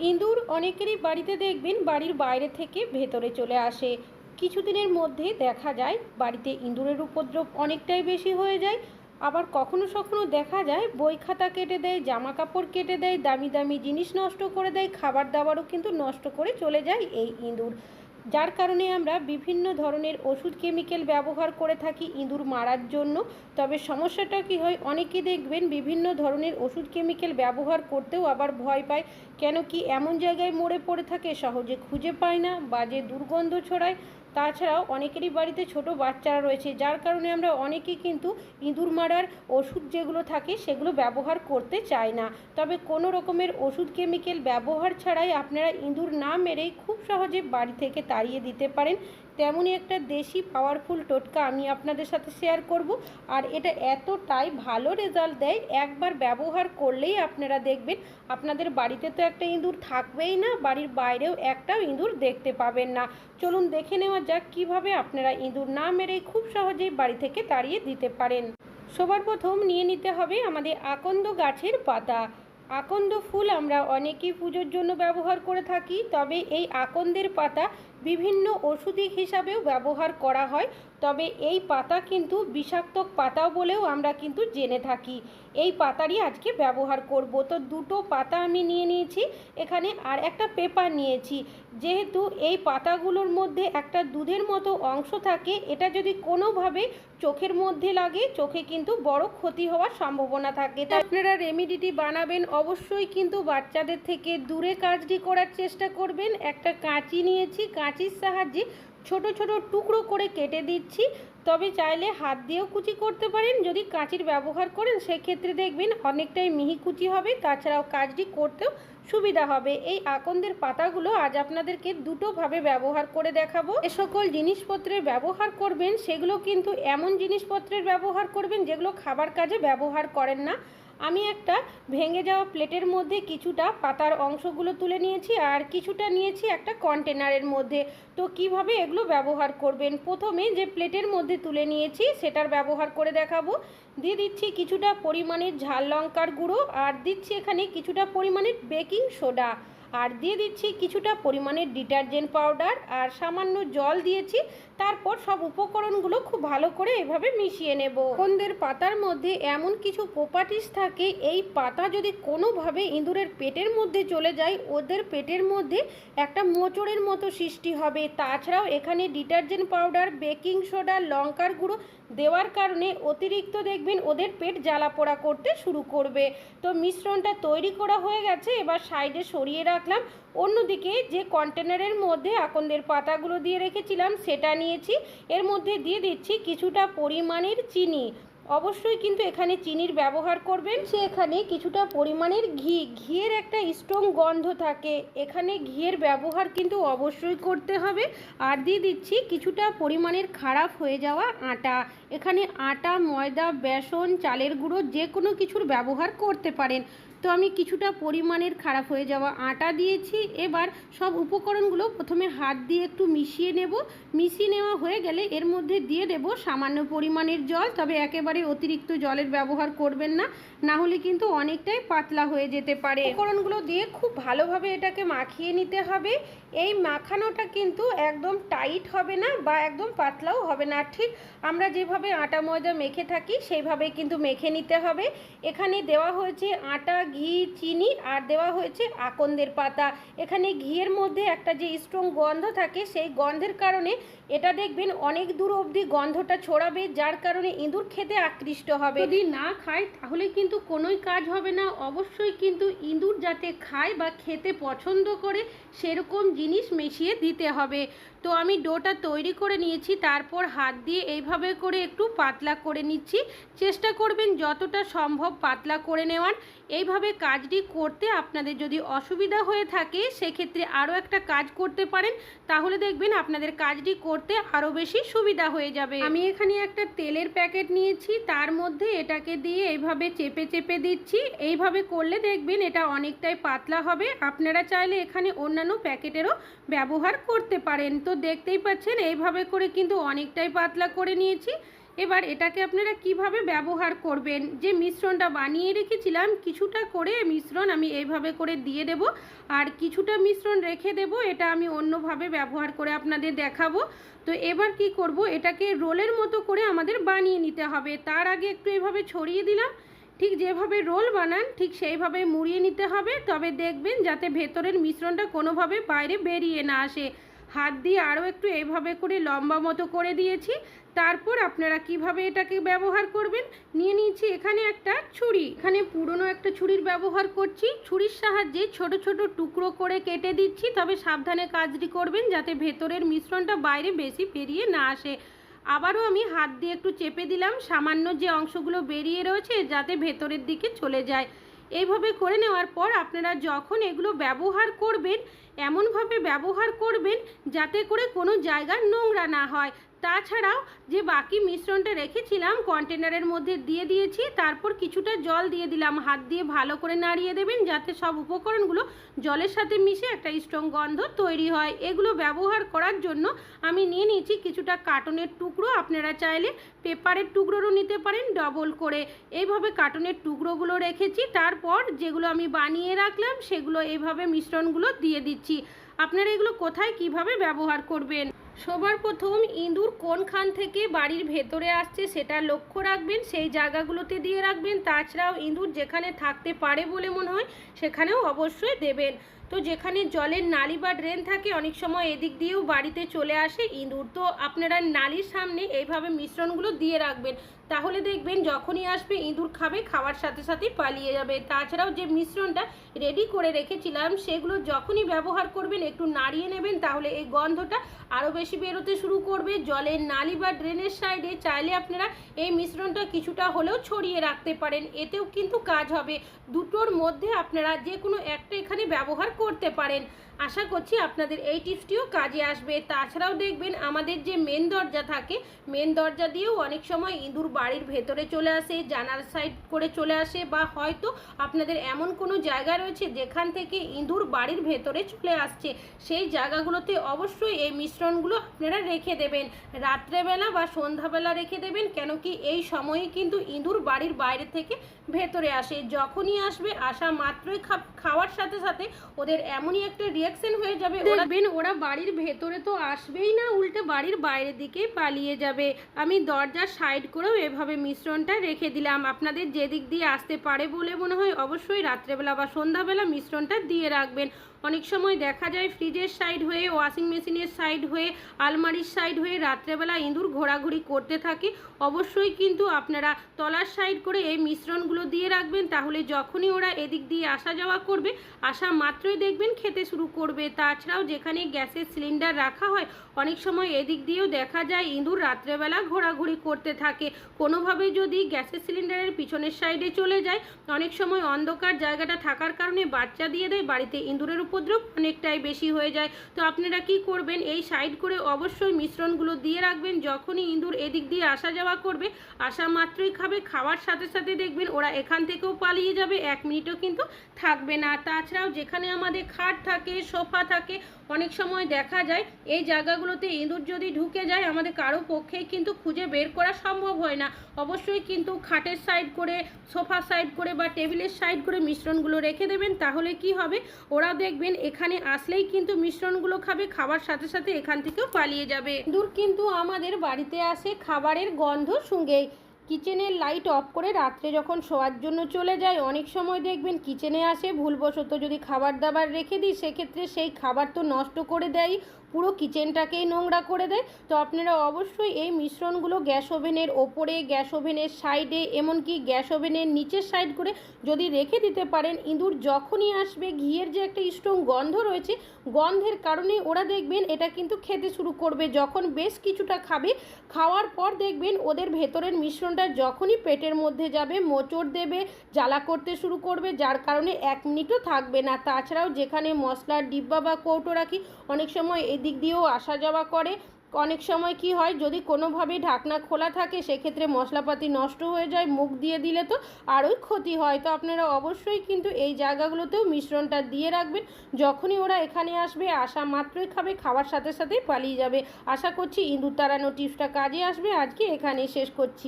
ইঁদুর অনেকেরই বাড়িতে দেখবেন বাড়ির বাইরে থেকে ভেতরে চলে আসে। কিছুদিনের মধ্যে দেখা যায় বাড়িতে ইঁদুরের উপদ্রব অনেকটাই বেশি হয়ে যায়। আবার কখনো কখনো দেখা যায় বই খাতা কেটে দেয় জামা কাপড় কেটে দেয়, দামি দামি জিনিস নষ্ট করে দেয়, খাবার দাবারও কিন্তু নষ্ট করে চলে যায় এই ইঁদুর। যার কারণে আমরা বিভিন্ন ধরনের ওষুধ কেমিক্যাল ব্যবহার করে থাকি ইঁদুর মারার জন্য। তবে সমস্যাটা কি হয়, অনেকে দেখবেন বিভিন্ন ধরনের ওষুধ কেমিক্যাল ব্যবহার করতেও আবার ভয় পায়, কেন কি এমন জায়গায় মরে পড়ে থাকে, সহজে খুঁজে পায় না, বাজে দুর্গন্ধ ছড়ায় তাছাড়াও অনেকেরই বাড়িতে ছোট বাচ্চারা রয়েছে, যার কারণে আমরা অনেকেই কিন্তু ইঁদুর মারার ওষুধ যেগুলো থাকে সেগুলো ব্যবহার করতে চাই না। তবে কোনো রকমের ওষুধ কেমিক্যাল ব্যবহার ছাড়াই আপনারা ইঁদুর না মেরেই খুব সহজে বাড়ি থেকে তাড়িয়ে দিতে পারেন। তেমনই একটা দেশি পাওয়ারফুল টোটকা আমি আপনাদের সাথে শেয়ার করব। আর এটা এতটাই ভালো রেজাল্ট দেয়, একবার ব্যবহার করলেই আপনারা দেখবেন, আপনাদের বাড়িতে তো একটা ইঁদুর থাকবেই না, বাড়ির বাইরেও একটাও ইঁদুর দেখতে পাবেন না। চলুন দেখে নেওয়া যাক কীভাবে আপনারা ইঁদুর না মেরেই খুব সহজেই বাড়ি থেকে তাড়িয়ে দিতে পারেন। সবার প্রথম নিয়ে নিতে হবে আমাদের আকন্দ গাছের পাতা। আকন্দ ফুল আমরা অনেকেই পুজোর জন্য ব্যবহার করে থাকি, তবে এই আকন্দের পাতা বিভিন্ন ওষুধি হিসাবেও ব্যবহার করা হয়, তবে এই পাতা কিন্তু বিষাক্ত পাতা বলেও আমরা কিন্তু জেনে থাকি। এই পাতারই আজকে ব্যবহার করব। তো দুটো পাতা আমি নিয়ে নিয়েছি, এখানে আর একটা পেপার নিয়েছি। যেহেতু এই পাতাগুলোর মধ্যে একটা দুধের মতো অংশ থাকে, এটা যদি কোনোভাবে চোখের মধ্যে লাগে, চোখে কিন্তু বড় ক্ষতি হওয়ার সম্ভাবনা থাকে। তো আপনারা রেমিডিটি বানাবেন, অবশ্যই কিন্তু বাচ্চাদের থেকে দূরে কাজটি করার চেষ্টা করবেন। একটা কাঁচি নিয়েছি কাঁচির সাহায্যে ছোট ছোট টুকরো করে কেটে দিচ্ছি। তবে চাইলে হাত দিয়েও কুচি করতে পারেন। যদি কাঁচির ব্যবহার করেন, সেক্ষেত্রে দেখবেন অনেকটাই মিহি কুচি হবে। তাছাড়াও কাজটি করতেও সুবিধা হবে। এই আকন্দের পাতাগুলো আজ আপনাদেরকে দুটোভাবে ব্যবহার করে দেখাবো। এ সকল জিনিসপত্রের ব্যবহার করবেন, সেগুলো কিন্তু এমন জিনিসপত্রের ব্যবহার করবেন যেগুলো খাবার কাজে ব্যবহার করেন না। আমি একটা ভেঙে যাওয়া প্লেটের মধ্যে কিছুটা পাতার অংশগুলো তুলে নিয়েছি আর কিছুটা নিয়েছি একটা কন্টেনারের মধ্যে। তো কীভাবে এগুলো ব্যবহার করবেন? প্রথমে যে প্লেটের মধ্যে তুলে নিয়েছি সেটার ব্যবহার করে দেখাবো। দিয়ে দিচ্ছি কিছুটা পরিমাণের ঝাল লঙ্কার গুঁড়ো আর দিচ্ছি এখানে কিছুটা পরিমাণের বেকিং সোডা। আর দিয়ে দিচ্ছি কিছুটা পরিমাণের ডিটারজেন্ট পাউডার আর সামান্য জল দিয়েছি। তারপর সব উপকরণগুলো খুব ভালো করে এভাবে মিশিয়ে নেব। কন্দের পাতার মধ্যে এমন কিছু প্রপার্টিস থাকে, এই পাতা যদি কোনোভাবে ইঁদুরের পেটের মধ্যে চলে যায়, ওদের পেটের মধ্যে একটা মোচড়ের মতো সৃষ্টি হবে। তাছাড়াও এখানে ডিটারজেন্ট পাউডার, বেকিং সোডা, লঙ্কার গুঁড়ো দেওয়ার কারণে অতিরিক্ত দেখবেন ওদের পেট জ্বালা পোড়া করতে শুরু করবে। তো মিশ্রণটা তৈরি করা হয়ে গেছে, এবার সাইডে সরিয়ে রাখলাম। অন্যদিকে যে কন্টেনারের মধ্যে আকন্দের পাতাগুলো দিয়ে রেখেছিলাম, সেটা নিয়েছি। এর মধ্যে দিয়ে দিচ্ছি কিছুটা পরিমাণের চিনি। অবশ্যই কিন্তু এখানে চিনির ব্যবহার করবেন। সে এখানে কিছুটা পরিমাণের ঘি। ঘিয়ের একটা স্ট্রং গন্ধ থাকে। এখানে ঘিয়ের ব্যবহার কিন্তু অবশ্যই করতে হবে। আর দিয়ে দিচ্ছি কিছুটা পরিমাণের খারাপ হয়ে যাওয়া আটা। এখানে আটা, ময়দা, বেসন, চালের গুঁড়ো যে কোনো কিছুর ব্যবহার করতে পারেন। তো আমি কিছুটা পরিমাণের খারাপ হয়ে যাওয়া আটা দিয়েছি। এবার সব উপকরণগুলো প্রথমে হাত দিয়ে একটু মিশিয়ে নেব। মিশিয়ে নেওয়া হয়ে গেলে এর মধ্যে দিয়ে দেব সামান্য পরিমাণের জল। তবে একেবারে অতিরিক্ত জলের ব্যবহার করবেন না। না হলে কিন্তু অনেকটাই পাতলা হয়ে যেতে পারে। উপকরণগুলো দিয়ে খুব ভালোভাবে এটাকে মাখিয়ে নিতে হবে। এই মাখানোটা কিন্তু একদম টাইট হবে না বা একদম পাতলাও হবে না। ঠিক আমরা যেভাবে আটা, ময়দা মেখে থাকি সেইভাবে কিন্তু মেখে নিতে হবে। এখানে দেওয়া হয়েছে আটা, ঘি, চিনি আর দেওয়া হয়েছে আকন্দের পাতা। এখানে ঘিয়ের মধ্যে একটা যে স্ট্রং গন্ধ থাকে, সেই গন্ধের কারণে এটা দেখবেন অনেক দূর অবধি গন্ধটা ছড়াবে, যার কারণে ইঁদুর খেতে আকৃষ্ট হবে। যদি না খায়, তাহলে কিন্তু কোনোই কাজ হবে না। অবশ্যই কিন্তু ইঁদুর যাতে খায় বা খেতে পছন্দ করে, সেরকম জিনিস মিশিয়ে দিতে হবে। তো আমি ডোটা তৈরি করে নিয়েছি, তারপর হাত দিয়ে এইভাবে করে একটু পাতলা করে নিচ্ছি। চেষ্টা করবেন যতটা সম্ভব পাতলা করে নেওয়ার। এইভাবে কাজটি করতে আপনাদের যদি অসুবিধা হয়ে থাকে, সেক্ষেত্রে আরও একটা কাজ করতে পারেন। তাহলে দেখবেন আপনাদের কাজটি করতে আরও বেশি সুবিধা হয়ে যাবে। আমি এখানে একটা তেলের প্যাকেট নিয়েছি, তার মধ্যে এটাকে দিয়ে এইভাবে চেপে চেপে দিচ্ছি। এইভাবে করলে দেখবেন এটা অনেকটাই পাতলা হবে। আপনারা চাইলে এখানে অন্যান্য প্যাকেটেরও ব্যবহার করতে পারেন। তো দেখতেই পাচ্ছেন, এইভাবে করে কিন্তু অনেকটাই পাতলা করে নিয়েছি। এবার এটাকে আপনারা কীভাবে ব্যবহার করবেন? যে মিশ্রণটা বানিয়ে রেখেছিলাম, কিছুটা করে মিশ্রণ আমি এইভাবে করে দিয়ে দেব। আর কিছুটা মিশ্রণ রেখে দেব, এটা আমি অন্যভাবে ব্যবহার করে আপনাদের দেখাবো। তো এবার কি করব? এটাকে রোলের মতো করে আমাদের বানিয়ে নিতে হবে। তার আগে একটু এভাবে ছড়িয়ে দিলাম। ঠিক যেভাবে রোল বানান, ঠিক সেইভাবে মুড়িয়ে নিতে হবে। তবে দেখবেন যাতে ভেতরের মিশ্রণটা কোনোভাবে বাইরে বেরিয়ে না আসে। হাত দিয়ে আরও একটু এইভাবে করে লম্বা মতো করে দিয়েছি। তারপর আপনারা কীভাবে এটাকে ব্যবহার করবেন? নিয়ে নিয়েছি এখানে একটা ছুরি। এখানে পুরনো একটা ছুরির ব্যবহার করছি। ছুরির সাহায্যে ছোট ছোট টুকরো করে কেটে দিচ্ছি। তবে সাবধানে কাজটি করবেন যাতে ভেতরের মিশ্রণটা বাইরে বেশি বেরিয়ে না আসে। আবারও আমি হাত দিয়ে একটু চেপে দিলাম। সামান্য যে অংশগুলো বেরিয়ে রয়েছে যাতে ভেতরের দিকে চলে যায়। এইভাবে করে নেওয়ার পর আপনারা যখন এগুলো ব্যবহার করবেন, এমনভাবে ব্যবহার করবেন যাতে করে কোনো জায়গা নোংরা না হয়। তাছাড়াও যে বাকি মিশ্রণটা রেখেছিলাম কন্টেনারের মধ্যে দিয়ে দিয়েছি, তারপর কিছুটা জল দিয়ে দিলাম। হাত দিয়ে ভালো করে নাড়িয়ে দেবেন যাতে সব উপকরণগুলো জলের সাথে মিশে একটা স্ট্রং গন্ধ তৈরি হয়। এগুলো ব্যবহার করার জন্য আমি নিয়ে নিয়েছি কিছুটা কার্টনের টুকরো। আপনারা চাইলে পেপারের টুকরোরও নিতে পারেন ডবল করে। এইভাবে কার্টনের টুকরোগুলো রেখেছি, তারপর যেগুলো আমি বানিয়ে রাখলাম, সেগুলো এইভাবে মিশ্রণগুলো দিয়ে দিচ্ছি। আপনারা এগুলো কোথায়, কীভাবে ব্যবহার করবেন? সবার প্রথম ইঁদুর কোনখান থেকে বাড়ির ভেতরে আসছে সেটা লক্ষ্য রাখবেন, সেই জায়গাগুলোতে দিয়ে রাখবেন। তাছাড়াও ইঁদুর যেখানে থাকতে পারে বলে মনে হয় সেখানেও অবশ্যই দেবেন। তো যেখানে জলের নালি বা ড্রেন থাকে, অনেক সময় এদিক দিয়েও বাড়িতে চলে আসে ইঁদুর। তো আপনারা নালির সামনে এইভাবে মিশ্রণগুলো দিয়ে রাখবেন। তাহলে দেখবেন যখনই আসবে, ইঁদুর খাবে, খাওয়ার সাথে সাথেই পালিয়ে যাবে। তাছাড়াও যে মিশ্রণটা রেডি করে রেখেছিলাম, সেগুলো যখনই ব্যবহার করবেন, একটু নাড়িয়ে নেবেন, তাহলে এই গন্ধটা আরও বেশি বেরোতে শুরু করবে। জলের নালি বা ড্রেনের সাইডে চাইলে আপনারা এই মিশ্রণটা কিছুটা হলেও ছড়িয়ে রাখতে পারেন। এতেও কিন্তু কাজ হবে। দুটোর মধ্যে আপনারা যে কোনো একটা এখানে ব্যবহার করতে পারেন। আশা করছি আপনাদের এই টিপসটিও কাজে আসবে। তাছাড়াও দেখবেন আমাদের যে মেন দরজা থাকে মেন দরজা দিয়েও অনেক সময় ইঁদুর বাড়ির ভেতরে চলে আসে জানার সাইড করে চলে আসে বা হয়তো আপনাদের এমন কোনো জায়গা রয়েছে যেখান থেকে ইঁদুর বাড়ির ভেতরে চলে আসছে। সেই জায়গাগুলোতে অবশ্যই এই মিশ্রণগুলো আপনারা রেখে দেবেন। রাত্রেবেলা বা সন্ধ্যাবেলা রেখে দেবেন কেন কি এই সময়ে কিন্তু ইঁদুর বাড়ির বাইরে থেকে ভেতরে আসে। যখনই আসবে, আসা মাত্রই খাওয়ার সাথে সাথে ওদের এমনই একটা রিয়াকশন হয়ে যাবে। দেখবেন ওরা বাড়ির ভেতরে তো আসবেই না উল্টে বাড়ির বাইরের দিকে পালিয়ে যাবে। আমি দরজার সাইড করেও এভাবে মিশ্রণটা রেখে দিলাম। আপনাদের যেদিক দিয়ে আসতে পারে বলে মনে হয় অবশ্যই রাত্রেবেলা বা সন্ধ্যাবেলা মিশ্রণটা দিয়ে রাখবেন। অনেক সময় দেখা যায় ফ্রিজের সাইড হয়ে ওয়াশিং মেশিনের সাইড হয়ে আলমারির সাইড হয়ে রাত্রেবেলা ইঁদুর ঘোরাঘুরি করতে থাকে। অবশ্যই কিন্তু আপনারা তলার সাইড করে এই মিশ্রণগুলো দিয়ে রাখবেন। তাহলে যখনই ওরা এদিক দিয়ে আসা যাওয়া করবে আসা মাত্রই দেখবেন খেতে শুরু করবে। তাছাড়াও যেখানে গ্যাসের সিলিন্ডার রাখা হয়, অনেক সময় এদিক দিয়েও দেখা যায় ইঁদুর রাত্রেবেলা ঘোরাঘুরি করতে থাকে। কোনোভাবে যদি গ্যাসের সিলিন্ডারের পিছনের সাইডে চলে যায়, অনেক সময় অন্ধকার জায়গাটা থাকার কারণে বাচ্চা দিয়ে দেয়, বাড়িতে ইঁদুরের উপদ্রব অনেকটাই বেশি হয়ে যায়। তো আপনারা কি করবেন? এই সাইড করে অবশ্যই মিশ্রণগুলো দিয়ে রাখবেন। যখনই ইঁদুর এদিক দিয়ে আসা যাওয়া করবে, আসা মাত্রই খাবে। খাওয়ার সাথে সাথে দেখবেন ওরা এখান থেকেও পালিয়ে যাবে, এক মিনিটও কিন্তু থাকবে না। তাছাড়াও যেখানে আমাদের খাট থাকে, সোফা থাকে, অনেক সময় দেখা যায় এই জায়গাগুলোতে ইঁদুর যদি ঢুকে যায় আমাদের কারও পক্ষেই কিন্তু খুঁজে বের করা সম্ভব হয় না। অবশ্যই কিন্তু খাটের সাইড করে, সোফা সাইড করে বা টেবিলের সাইড করে মিশ্রণগুলো রেখে দেবেন, তাহলে কি হবে? ওরা দেখবেন এখানে আসলেই কিন্তু মিশ্রণগুলো খাবে খাবার সাথে সাথে এখান থেকেও পালিয়ে যাবে। ইঁদুর কিন্তু আমাদের বাড়িতে আসে খাবারের গন্ধ শুঙ্গেই। কিচেনের লাইট অফ করে রাত্রে যখন শোয়ার জন্য চলে যায়, অনেক সময় দেখবেন কিচেনে আসে ভুলবশত যদি খাবার দাবার রেখে দিই, সেক্ষেত্রে সেই খাবার তো নষ্ট করে দেয় পুরো কিচেনটাকেই নোংরা করে দেয়। তো আপনারা অবশ্যই এই মিশ্রণগুলো গ্যাস ওভেনের ওপরে, গ্যাস ওভেনের সাইডে, এমনকি গ্যাস ওভেনের নিচের সাইড করে যদি রেখে দিতে পারেন, ইঁদুর যখনই আসবে, ঘিয়ের যে একটা স্ট্রং গন্ধ রয়েছে, গন্ধের কারণে ওরা দেখবেন এটা কিন্তু খেতে শুরু করবে। যখন বেশ কিছুটা খাবে, খাওয়ার পর দেখবেন ওদের ভেতরের মিশ্রণটা যখনই পেটের মধ্যে যাবে, মোচড় দেবে, জ্বালা করতে শুরু করবে, যার কারণে এক মিনিটও থাকবে না। তাছাড়াও যেখানে মশলার ডিব্বা বা কৌটো রাখি, অনেক সময় এদিক দিয়েও আসা যাওয়া করে। অনেক সময় কি হয়, যদি কোনোভাবে ঢাকনা খোলা থাকে, সেক্ষেত্রে মশলাপাতি নষ্ট হয়ে যায়, মুখ দিয়ে দিলে তো আরোই ক্ষতি হয়। তো আপনারা অবশ্যই কিন্তু এই জায়গাগুলোতেও মিশ্রণটা দিয়ে রাখবেন। যখনই ওরা এখানে আসবে, আসা মাত্রই খাবে, খাওয়ার সাথে সাথেই পালিয়ে যাবে। আশা করছি ইঁদুর তাড়ানো টিপসটা কাজে আসবে। আজকে এখানেই শেষ করছি।